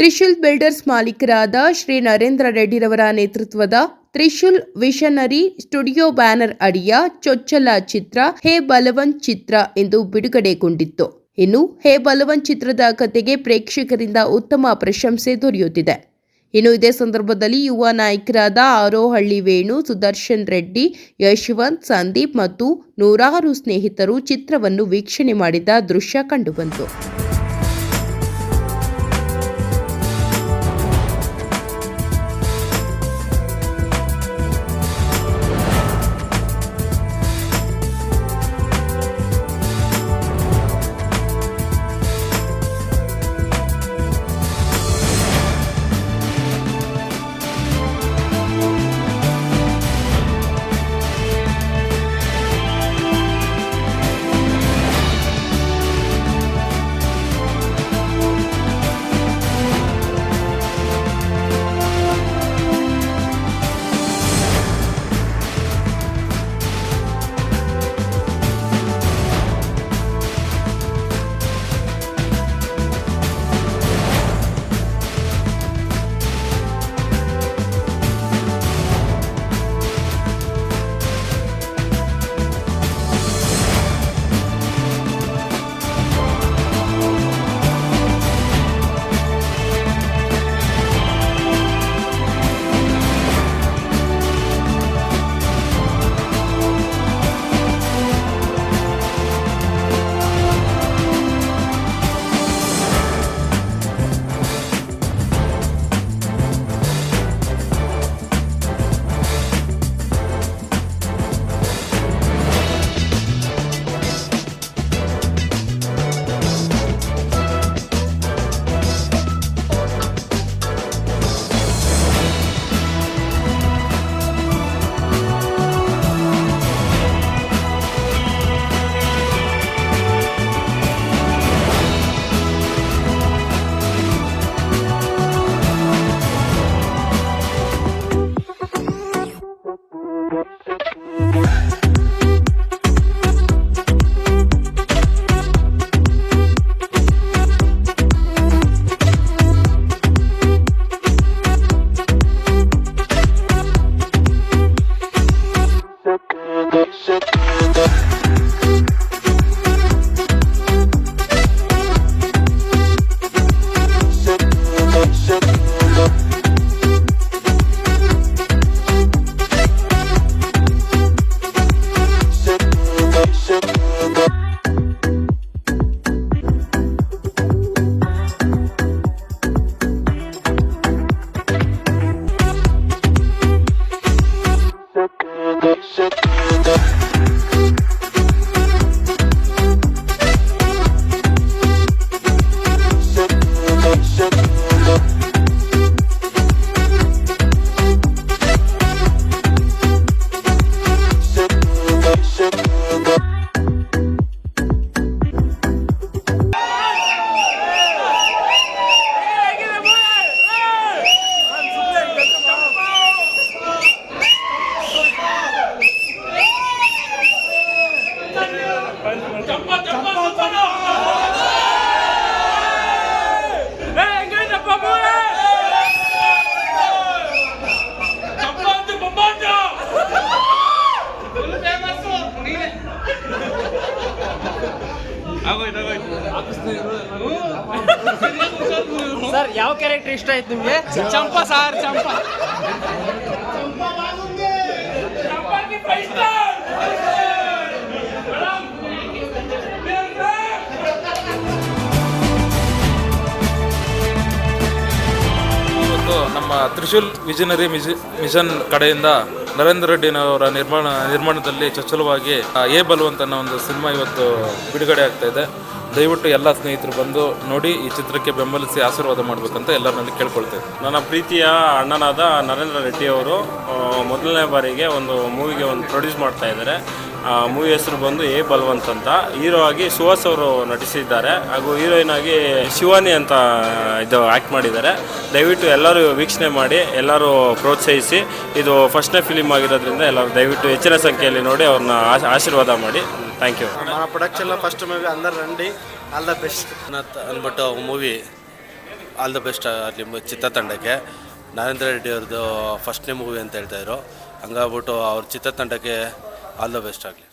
Trishul builders ಮಾಲೀಕರಾದ ಶ್ರೀ ನರೇಂದ್ರ ರೆಡ್ಡಿರವರ ನೇತೃತ್ವದ ತ್ರಿಶೂಲ್ ವಿಷನರಿ ಸ್ಟುಡಿಯೋ ಬ್ಯಾನರ್ ಅಡಿಯ ಚೊಚ್ಚಲ ಚಿತ್ರ ಹೇ ಬಲವಂತ್ ಚಿತ್ರ ಎಂದು ಬಿಡುಗಡೆಗೊಂಡಿತ್ತು. ಇನ್ನು ಹೇ ಬಲವಂತ್ ಚಿತ್ರದ ಕತೆಗೆ ಪ್ರೇಕ್ಷಕರಿಂದ ಉತ್ತಮ ಪ್ರಶಂಸೆ ದೊರೆಯುತ್ತಿದೆ. ಇನ್ನು ಇದೇ ಸಂದರ್ಭದಲ್ಲಿ ಯುವ ನಾಯಕರಾದ ಆರೋಹಳ್ಳಿ ವೇಣು, ಸುದರ್ಶನ್ ರೆಡ್ಡಿ, ಯಶವಂತ್, ಸಂದೀಪ್ ಮತ್ತು ನೂರಾರು ಸ್ನೇಹಿತರು ಚಿತ್ರವನ್ನು ವೀಕ್ಷಣೆ ಮಾಡಿದ ದೃಶ್ಯ ಕಂಡುಬಂತು. ಚಂಪ ಸರ್, ಯಾವ ಕ್ಯಾರೆಕ್ಟರ್ ಇಷ್ಟ ಆಯ್ತು ನಿಮಗೆ? ಚಂಪ ಸಾರ್, ಚಂಪ. ನಮ್ಮ ತ್ರಿಶೂಲ್ ವಿಜನರಿ ಮಿಷನ್ ಕಡೆಯಿಂದ ನರೇಂದ್ರ ರೆಡ್ಡಿನವರ ನಿರ್ಮಾಣ, ನಿರ್ಮಾಣದಲ್ಲಿ ಚೊಚ್ಚಲವಾಗಿ ಎ ಬಲವಂತ ಅನ್ನೋ ಒಂದು ಸಿನಿಮಾ ಇವತ್ತು ಬಿಡುಗಡೆ ಆಗ್ತಾ ಇದೆ. ದಯವಿಟ್ಟು ಎಲ್ಲ ಸ್ನೇಹಿತರು ಬಂದು ನೋಡಿ ಈ ಚಿತ್ರಕ್ಕೆ ಬೆಂಬಲಿಸಿ ಆಶೀರ್ವಾದ ಮಾಡಬೇಕಂತ ಎಲ್ಲರಲ್ಲಿ ಕೇಳ್ಕೊಳ್ತೇವೆ ನನ್ನ ಪ್ರೀತಿಯ ಅಣ್ಣನಾದ ನರೇಂದ್ರ ರೆಡ್ಡಿ ಅವರು ಮೊದಲನೇ ಬಾರಿಗೆ ಒಂದು ಮೂವಿಗೆ ಒಂದು ಪ್ರೊಡ್ಯೂಸ್ ಮಾಡ್ತಾ ಇದ್ದಾರೆ. ಮೂವಿ ಹೆಸರು ಬಂದು ಎ ಬಲ್ವಂತ್ ಅಂತ ಹೀರೋ ಆಗಿ ಸುಹಾಸ್ ಅವರು ನಟಿಸಿದ್ದಾರೆ ಹಾಗೂ ಹೀರೋಯಿನ್ ಆಗಿ ಶಿವಾನಿ ಅಂತ ಇದು ಆ್ಯಕ್ಟ್ ಮಾಡಿದ್ದಾರೆ ದಯವಿಟ್ಟು ಎಲ್ಲರೂ ವೀಕ್ಷಣೆ ಮಾಡಿ ಎಲ್ಲರೂ ಪ್ರೋತ್ಸಾಹಿಸಿ ಇದು ಫಸ್ಟ್ನೇ ಫಿಲಿಮ್ ಆಗಿರೋದ್ರಿಂದ ಎಲ್ಲರೂ ದಯವಿಟ್ಟು ಹೆಚ್ಚಿನ ಸಂಖ್ಯೆಯಲ್ಲಿ ನೋಡಿ ಅವ್ರನ್ನ ಆಶ್- ಆಶೀರ್ವಾದ ಮಾಡಿ థ్యాంక్ యూ మన ప్రొడక్షన్లో ఫస్ట్ మూవీ అందరు రండి ఆల్ ద బెస్ట్ అన్నత్ అన్బట్టు ఒక మూవీ ಆಲ್ ದ ಬೆಸ್ಟ್ ನಿಮ್ಮ ಚಿತ್ರತಂಡಕ್ಕೆ ನರೇಂದ್ರ ರೆಡ್ಡಿ ಅವ್ರದ್ದು ಫಸ್ಟ್ನೇ ಮೂವಿ ಅಂತ ಹೇಳ್ತಾಯಿದ್ರು ಹಂಗಾಗ್ಬಿಟ್ಟು ಅವ್ರ ಚಿತ್ರತಂಡಕ್ಕೆ ಆಲ್ ದ ಬೆಸ್ಟ್ ಆಗಲಿ